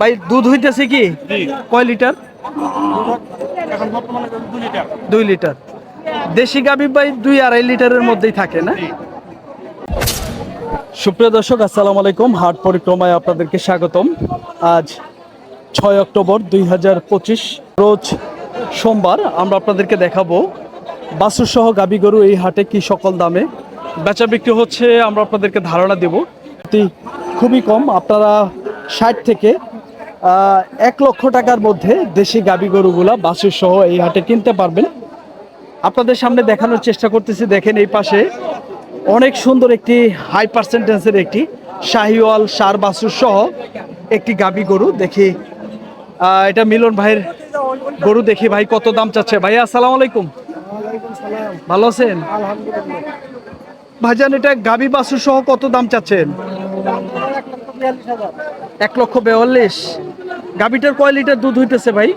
ভাই দুধ হইতেছে কি? কয় লিটার? দুই লিটার। দেশি গাবি ভাই দুই আড়াই লিটারের মধ্যেই থাকে না? সুপ্রিয় দর্শক আসসালামু আলাইকুম। হাট পরিক্রমায় আপনাদেরকে স্বাগতম। আজ ছয় অক্টোবর দুই হাজার পঁচিশ রোজ সোমবার আমরা আপনাদেরকে দেখাবো বাসুর সহ গাবি গরু এই হাটে কি সকল দামে বেচা বিক্রি হচ্ছে আমরা আপনাদেরকে ধারণা দেব। খুবই কম আপনারা ষাট থেকে এক লক্ষ টাকার মধ্যে দেশি গাবি গরুগুলা বাসুর সহ এই হাটে কিনতে পারবেন। আপনাদের সামনে দেখানোর চেষ্টা করতেছি, দেখেন এই পাশে অনেক সুন্দর একটি হাই পার্সেন্টেন্সের একটি শাহিওয়াল সার বাসুর সহ একটি গাবি গরু। দেখি এটা মিলন ভাইয়ের গরু দেখি ভাই কত দাম চাচ্ছে। ভাই, আসসালামু আলাইকুম। ভালো আছেন? ভাইজান, এটা গাবি বাসুর সহ কত দাম চাচ্ছেন? এক লক্ষ বেয়াল্লিশ? গাবিটার কয় লিটার দুধ হইতেছে ভাই?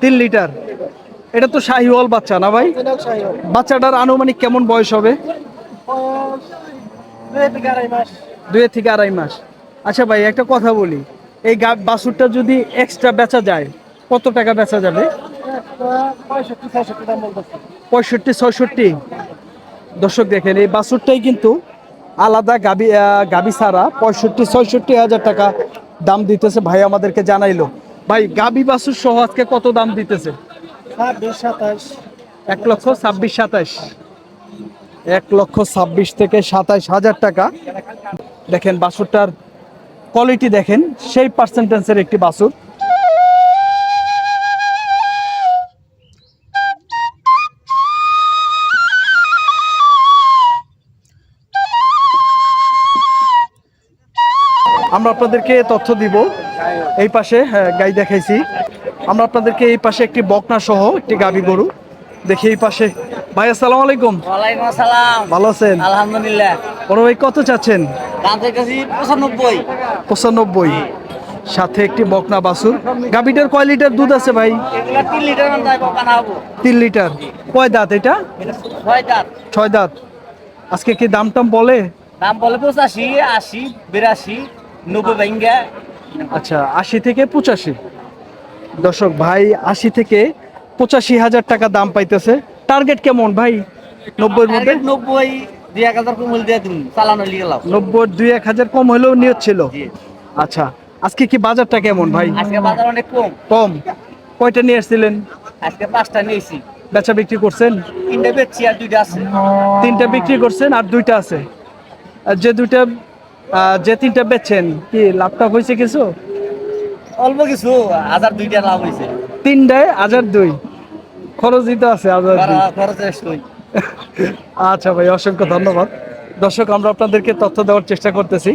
তিন লিটার। এটা তো শাহিওয়াল বাচ্চা না ভাই? বাচ্চাটার আনুমানিক কেমন বয়স হবে? দুই থেকে আড়াই মাস। আচ্ছা ভাই, একটা কথা বলি। এই বাছুরটা যদি এক্সট্রা বেচা যায়, কত টাকা বেচা যাবে? পঁয়ষট্টি, ছয়ষট্টি। দর্শক দেখেন, এই বাছুরটাই কিন্তু আলাদা গাবি গাবি ছাড়া পঁয়ষট্টি, ছয়ষট্টি হাজার টাকা দাম দিতেছে ভাই আমাদেরকে জানাইলো। ভাই গাবি বাসুর সহ আজকে কত দাম দিতেছে? এক লক্ষ ছাব্বিশ সাতাইশ এক লক্ষ ছাব্বিশ থেকে সাতাইশ হাজার টাকা। দেখেন বাসুরটার কোয়ালিটি দেখেন সেই পার্সেন্টেন্সের একটি বাছুর। আমরা আপনাদেরকে তথ্য দিব। এই পাশে হ্যাঁ, গাই দেখাইছি। আমরা আপনাদেরকে এই পাশে একটি বকনা সহ একটি গাবি গরু দেখি এই পাশে। ভাই আসসালাম আলাইকুম। ওয়ালাইকুম আসসালাম। ভালো আছেন? আলহামদুলিল্লাহ। বড় ভাই কত চাচ্ছেন? পঁচানব্বই। সাথে একটি বকনা বাসুর গাবিটার কয় লিটার দুধ আছে ভাই? তিন লিটার কয় দাঁত এটা? ছয় দাঁত। দাঁত। আজকে কি দাম টাম বলে? দাম বলে 85 80 82 আচ্ছা আশি থেকে পঁচাশি। দর্শক ভাই আশি থেকে পঁচাশি হাজার টাকা দাম পাইতেছে। টার্গেট কেমন ভাই? নব্বইয়ের মধ্যে? নব্বই দুই এক হাজার কম হলে দিন চালানো নব্বই দুই এক হাজার কম হলেও নিয়ত ছিল। আচ্ছা আজকে কি বাজারটা কেমন ভাই? আজকে বাজার অনেক কম। কম। কয়টা নিয়ে আসছিলেন? আজকে পাঁচটা নিয়েছি। বেচা বিক্রি করছেন? তিনটা বেচছি আর দুইটা আছে। তিনটা বিক্রি করছেন আর দুইটা আছে। আর যে দুইটা যে তিনটা বেচছেন কি লাভটা হয়েছে কিছু? অল্প কিছু হাজার দুইটা লাভ হয়েছে। তিনটায় হাজার দুই। খরচই তো আছে হাজার দুই। আচ্ছা ভাই অসংখ্য ধন্যবাদ। দর্শক আমরা আপনাদেরকে তথ্য দেওয়ার চেষ্টা করতেছি।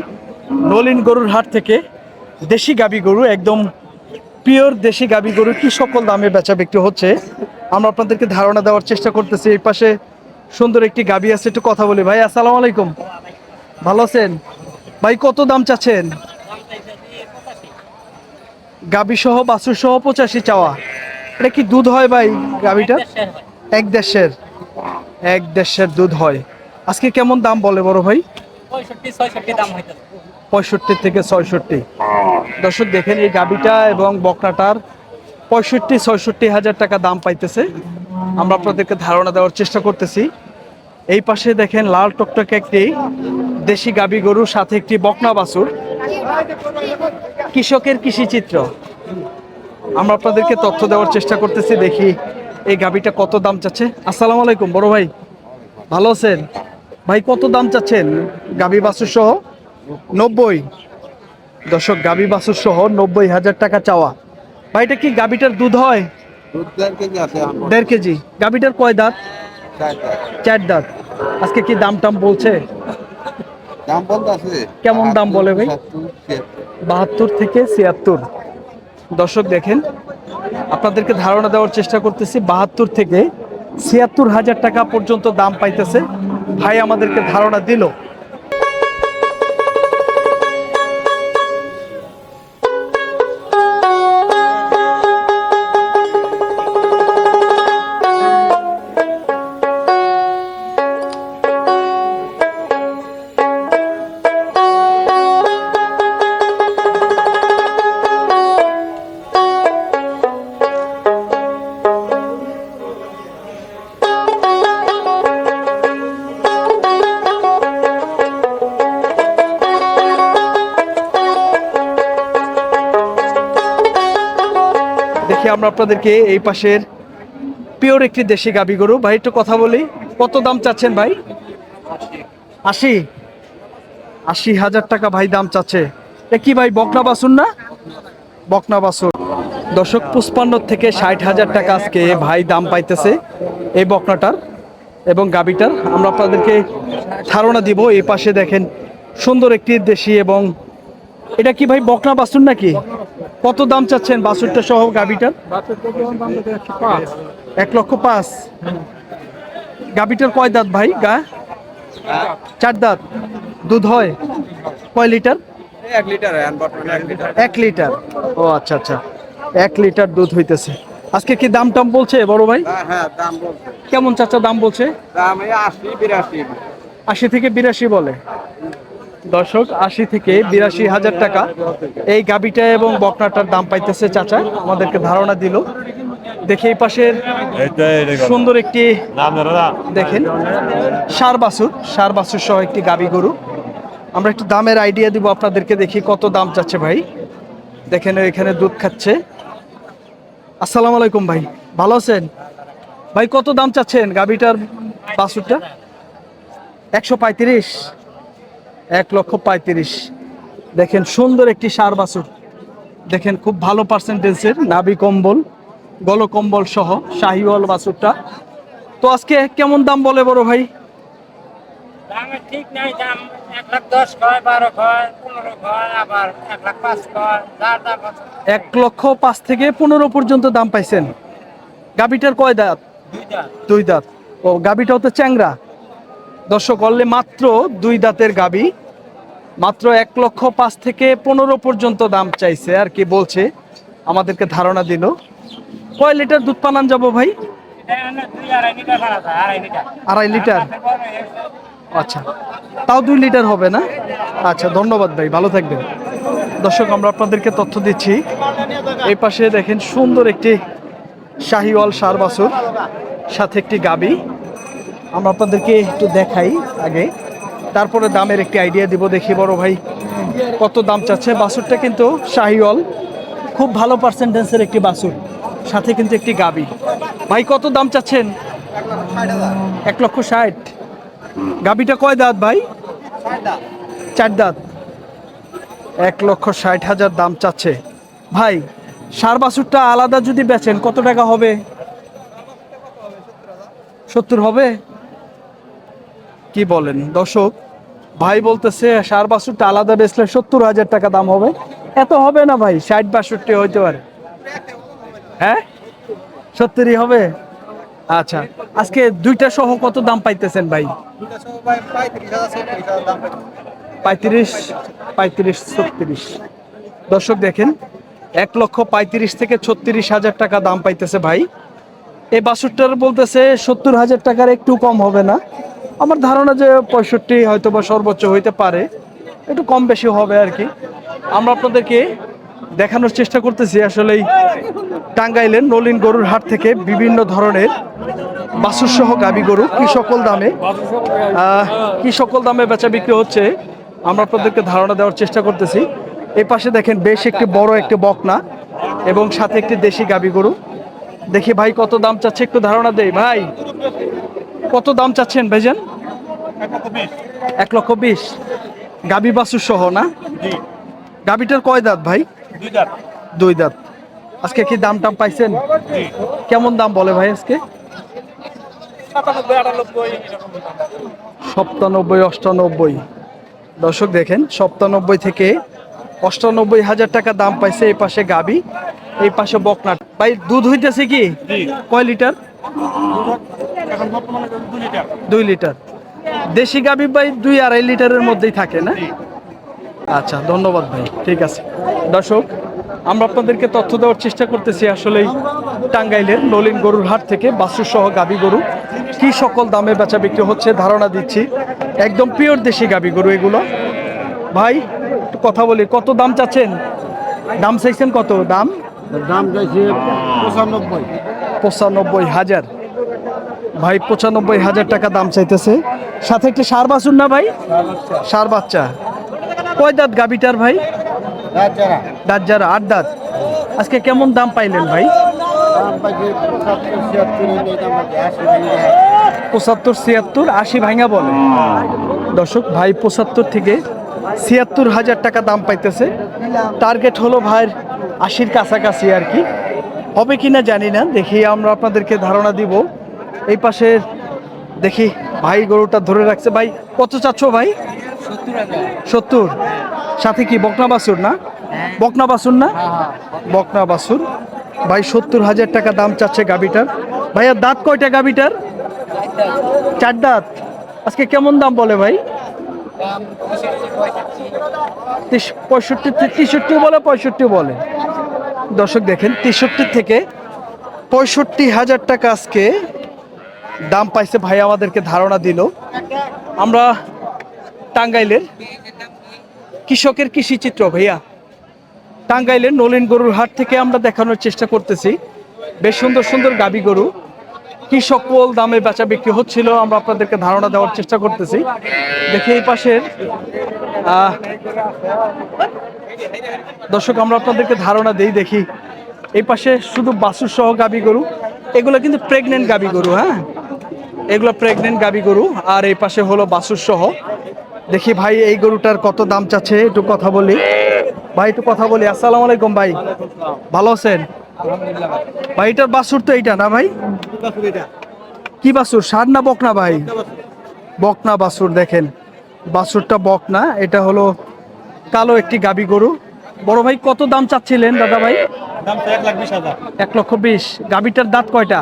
নলিন গরুর হাট থেকে দেশি গাবি গরু একদম পিওর দেশি গাবি গরু কি সকল দামে বেচা বিক্রি হচ্ছে? আমরা আপনাদেরকে ধারণা দেওয়ার চেষ্টা করতেছি। এই পাশে সুন্দর একটি গাবি আছে একটু কথা বলি ভাই। আসসালামু আলাইকুম। ভালো আছেন? ভাই কত দাম চাচ্ছেন? গাবি সহ বাছুর সহ পঁচাশি চাওয়া। এটা কি দুধ হয় ভাই গাবিটা এক দেশের। এক দেশের দুধ হয়। আজকে কেমন দাম বলে বড় ভাই? পঁয়ষট্টি থেকে ছয়ষট্টি। দর্শক দেখেন এই গাবিটা এবং বকনাটার পঁয়ষট্টি ছয়ষট্টি হাজার টাকা দাম পাইতেছে। আমরা আপনাদেরকে ধারণা দেওয়ার চেষ্টা করতেছি। এই পাশে দেখেন লাল টকটকে একটি দেশি গাবি গরুর সাথে একটি বকনা বাছুর। কৃষকের কৃষি চিত্র। আমরা আপনাদেরকে তথ্য দেওয়ার চেষ্টা করতেছি দেখি এই গাবিটা কত দাম চাচ্ছে। আসসালামু আলাইকুম বড় ভাই। ভালো আছেন? ভাই কত দাম চাচ্ছেন? গাবি বাছুর সহ নব্বই। দর্শক গাবি বাছুর সহ নব্বই হাজার টাকা চাওয়া। ভাই এটা কি গাবিটার দুধ হয়? দেড় কেজি গাবিটার কয় দাঁত। চার দাঁত। আজকে কি দাম টাম বলছে? দাম বলতে আছে কেমন দাম বলে ভাই? বাহাত্তর থেকে ছিয়াত্তর। দর্শক দেখেন আপনাদেরকে ধারণা দেওয়ার চেষ্টা করতেছি বাহাত্তর থেকে ছিয়াত্তর হাজার টাকা পর্যন্ত দাম পাইতেছে। ভাই আমাদেরকে ধারণা দিল। দেখি আমরা আপনাদেরকে এই পাশের পিওর একটি দেশি গাবি গরু। ভাই, একটু কথা বলি। কত দাম চাচ্ছেন ভাই? আশি। আশি হাজার টাকা ভাই দাম চাচ্ছে। এ কি ভাই, বকনা বাসুন না? বকনা বাসুন দশক পুষ্পান্ন থেকে ষাট হাজার টাকা আজকে ভাই দাম পাইতেছে এই বকনাটার এবং গাবিটার। আমরা আপনাদেরকে ধারণা দিব, এই পাশে দেখেন সুন্দর একটি দেশি এবং এটা কি ভাই বকনা বাসুন নাকি? কত দাম চাচ্ছেন বাসুরটা সহ গাবিটার এক লক্ষ পাঁচ। গাবিটার কয় দাঁত ভাই গা? চার দাঁত। দুধ হয়? কয় লিটার? এক লিটার এক লিটার। ও আচ্ছা আচ্ছা। এক লিটার দুধ হইতেছে। আজকে কি দাম টাম বলছে বড় ভাই? হ্যাঁ হ্যাঁ দাম কেমন চাচা দাম বলছে? আশি থেকে বিরাশি বলে। দর্শক আশি থেকে বিরাশি হাজার টাকা। এই গাবিটা এবং বকনাটার দাম পাইতেছে চাচা আমাদেরকে ধারণা দিল। দেখে এই পাশের সুন্দর একটি দেখেন সার বাছুর সার বাছুর সহ একটি গাবি গরু। আমরা একটু দামের আইডিয়া দিব আপনাদেরকে দেখি কত দাম চাচ্ছে ভাই। দেখেন এখানে দুধ খাচ্ছে। আসসালামু আলাইকুম ভাই ভালো আছেন? ভাই কত দাম চাচ্ছেন গাবিটার বাসুরটা একশো পঁয়ত্রিশ। এক লক্ষ পঁয়ত্রিশ। দেখেন সুন্দর একটি সার বাছুর। দেখেন খুব ভালো পার্সেন্টেজের নাবি কম্বল গল কম্বল সহ শাহিওয়াল বাছুরটা। তো আজকে কেমন দাম বলে বড় ভাই? ঠিক নাই দাম এক লাখ দশ কয় বারো কয় পনেরো কয় আবার এক লাখ পাঁচ কয় যার দাম এক লক্ষ পাঁচ থেকে পনেরো পর্যন্ত দাম পাইছেন। গাবিটার কয় দাঁত? দুইটা দুই দাঁত। ও গাবিটাও তো চ্যাংরা? দর্শক অনলি মাত্র দুই দাঁতের গাবি। মাত্র এক লক্ষ পাঁচ থেকে পনেরো পর্যন্ত দাম চাইছে, আর কি বলছে, আমাদেরকে ধারণা দিল। কয় লিটার দুধ পানান যাব ভাই? আড়াই লিটার। আচ্ছা তাও দুই লিটার হবে না? আচ্ছা ধন্যবাদ ভাই, ভালো থাকবেন। দর্শক, আমরা আপনাদেরকে তথ্য দিচ্ছি, এই পাশে দেখেন সুন্দর একটি শাহিওয়াল সার বাছুর, সাথে একটি গাবি। আমরা আপনাদেরকে একটু দেখাই আগে। তারপরে দামের একটি আইডিয়া দিব, দেখি বড় ভাই কত দাম চাচ্ছে। বাসুরটা কিন্তু শাহিওয়াল, খুব ভালো পার্সেন্টেন্সের একটি বাসুর, সাথে কিন্তু একটি গাবি। ভাই, কত দাম চাচ্ছেন? এক লক্ষ ষাট। গাবিটা কয় দাঁত ভাই? চার দাঁত। এক লক্ষ ষাট হাজার দাম চাচ্ছে। ভাই, সার বাসুরটা আলাদা যদি বেচেন, কত টাকা হবে? সত্তর হবে? কি বলেন? দর্শক, ভাই বলতেছে সার বাছুরটা আলাদা বেচলে সত্তর হাজার টাকা দাম হবে। এত হবে না ভাই, ষাট বাষট্টি হইতে পারে। হ্যাঁ? সত্তরই হবে? আচ্ছা আজকে দুইটা সহ কত দাম পাইতেছেন ভাই? পঁয়ত্রিশ পঁয়ত্রিশ, ছত্রিশ। দর্শক দেখেন, এক লক্ষ পঁয়ত্রিশ থেকে ছত্রিশ হাজার টাকা দাম পাইতেছে ভাই। এই বাসুরটার বলতেছে সত্তর হাজার টাকার একটু কম হবে না। আমার ধারণা যে পঁয়ষট্টি হয়তো বা সর্বোচ্চ হইতে পারে, একটু কম বেশি হবে আর কি। আমরা আপনাদেরকে দেখানোর চেষ্টা করতেছি আসলে টাঙ্গাইলের নলিন গরুর হাট থেকে বিভিন্ন ধরনের বাছুর সহ গাবি গরু কি সকল দামে কি সকল দামে বেচা বিক্রি হচ্ছে, আমরা আপনাদেরকে ধারণা দেওয়ার চেষ্টা করতেছি। এই পাশে দেখেন বেশ একটি বড় একটি বকনা এবং সাথে একটি দেশি গাবি গরু। দেখি ভাই কত দাম চাচ্ছে একটু ধারণা দেই। ভাই কত দাম চাচ্ছেন ভাইজান? এক লক্ষ বিশ। গাবি বাছুর সহ না? গাবিটার কয় দাঁত ভাই? দুই দাঁত। আজকে কি দাম টাম পাইছেন? কেমন দাম বলে ভাই আজকে। সপ্তানব্বই অষ্টানব্বই। দর্শক দেখেন সপ্তানব্বই থেকে অষ্টানব্বই হাজার টাকা দাম পাইছে এই পাশে গাবি এই পাশে বকনা। ভাই দুধ হইতেছে কি? কয় লিটার? এখন বর্তমানে দুই লিটার। দুই লিটার। দেশি গাবি ভাই দুই আড়াই লিটারের মধ্যেই থাকে না? আচ্ছা ধন্যবাদ ভাই ঠিক আছে। দর্শক আমরা আপনাদেরকে তথ্য দেওয়ার চেষ্টা করতেছি আসলেই টাঙ্গাইলের নলিন গরুর হাট থেকে বাসু সহ গাবি গরু। কি সকল দামে বেচা বিক্রি হচ্ছে ধারণা দিচ্ছি। একদম পিওর দেশি গাবি গরু এগুলো। ভাই একটু কথা বলি কত দাম চাচ্ছেন? দাম চাইছেন কত? দাম? দাম চাইছে পঁচানব্বই। পঁচানব্বই হাজার। ভাই, পঁচানব্বই হাজার টাকা দাম চাইতেছে। সাথে একটি সার বাছুর না ভাই? সার বাচ্চা। কয় দাঁত গাবিটার ভাই? দাঁত যারা, আট দাঁত। আজকে কেমন দাম পাইলেন ভাই? পঁচাত্তর, ছিয়াত্তর, আশি ভাঙা বলে। দর্শক, ভাই, পঁচাত্তর থেকে ছিয়াত্তর হাজার টাকা দাম পাইতেছে। টার্গেট হলো ভাইয়ের আশির কাছাকাছি আর কি। হবে কি না জানি না, দেখি আমরা আপনাদেরকে ধারণা দিব। এই পাশে দেখি ভাই গরুটা ধরে রাখছে। ভাই কত চাচ্ছ ভাই? সত্তর। সাথে কি বকনা বাসুর না? বকনা বাসুর না? বকনা বাসুর ভাই সত্তর হাজার টাকা দাম চাচ্ছে গাবিটার ভাইয়া দাঁত কয়টা গাবিটার চার দাঁত। আজকে কেমন দাম বলে ভাই? পঁয়ষট্টি থেকে তেষট্টি বলে পঁয়ষট্টি বলে। দর্শক দেখেন তেষট্টি থেকে পঁয়ষট্টি হাজার টাকা আজকে দাম পাইছে, ভাই আমাদেরকে ধারণা দিল। আমরা টাঙ্গাইলের কৃষকের কৃষি চিত্র, ভাইয়া। টাঙ্গাইলের নলিন গরুর হাট থেকে আমরা দেখানোর চেষ্টা করতেছি। বেশ সুন্দর সুন্দর গাবি গরু। কি সকল দামে বেচা বিক্রি হচ্ছিল, আমরা আপনাদেরকে ধারণা দেওয়ার চেষ্টা করতেছি। দেখি এই পাশের দর্শক, আমরা আপনাদেরকে ধারণা দেই, দেখি। এই পাশে শুধু বাসুর সহ গাবি গরু, এগুলো কিন্তু প্রেগনেন্ট গাবি গরু হ্যাঁ? এগুলো প্রেগনেন্ট গাবি গরু আর এই পাশে হলো বাসুর সহ। দেখি ভাই এই গরুটার কত দাম চাচ্ছে? একটু কথা বলি। ভাই একটু কথা বলি। আসসালামু আলাইকুম ভাই। ভালো আছেন? ভাই এটার বাসুর তো এইটা না ভাই? কি বাসুর সার না বকনা ভাই? বকনা বাসুর দেখেন। বাসুরটা বকনা এটা হলো কালো একটি গাবি গরু। বড় ভাই কত দাম চাচ্ছিলেন দাদা ভাই? এক লক্ষ বিশ। গাবিটার দাঁত কয়টা?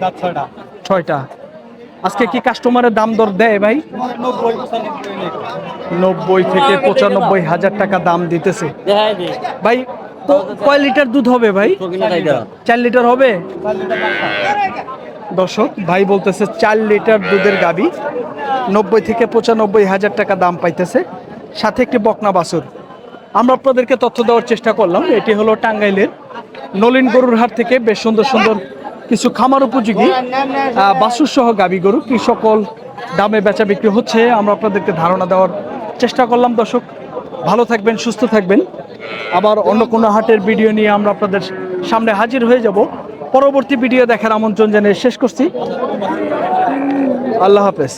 দাঁত ছয়টা। ছয়টা। আজকে কি কাস্টমারের দাম দর দেয় ভাই? নব্বই থেকে পঁচানব্বই হাজার টাকা দাম দিতেছে। ভাই তো কয় লিটার দুধ হবে ভাই? চার লিটার হবে? দর্শক ভাই বলতেছে চার লিটার দুধের গাবি নব্বই থেকে পঁচানব্বই হাজার টাকা দাম পাইতেছে। সাথে একটি বকনা বাছুর। আমরা আপনাদেরকে তথ্য দেওয়ার চেষ্টা করলাম এটি হলো টাঙ্গাইলের নলিন গরুর হাট থেকে বেশ সুন্দর সুন্দর কিছু খামার উপযোগী বাসুসহ সহ গাবি গরু, কি সকল দামে বেচা বিক্রি হচ্ছে, আমরা আপনাদেরকে ধারণা দেওয়ার চেষ্টা করলাম। দর্শক, ভালো থাকবেন, সুস্থ থাকবেন। আবার অন্য কোনো হাটের ভিডিও নিয়ে আমরা আপনাদের সামনে হাজির হয়ে যাব। পরবর্তী ভিডিও দেখার আমন্ত্রণ জানিয়ে শেষ করছি। আল্লাহ হাফেজ।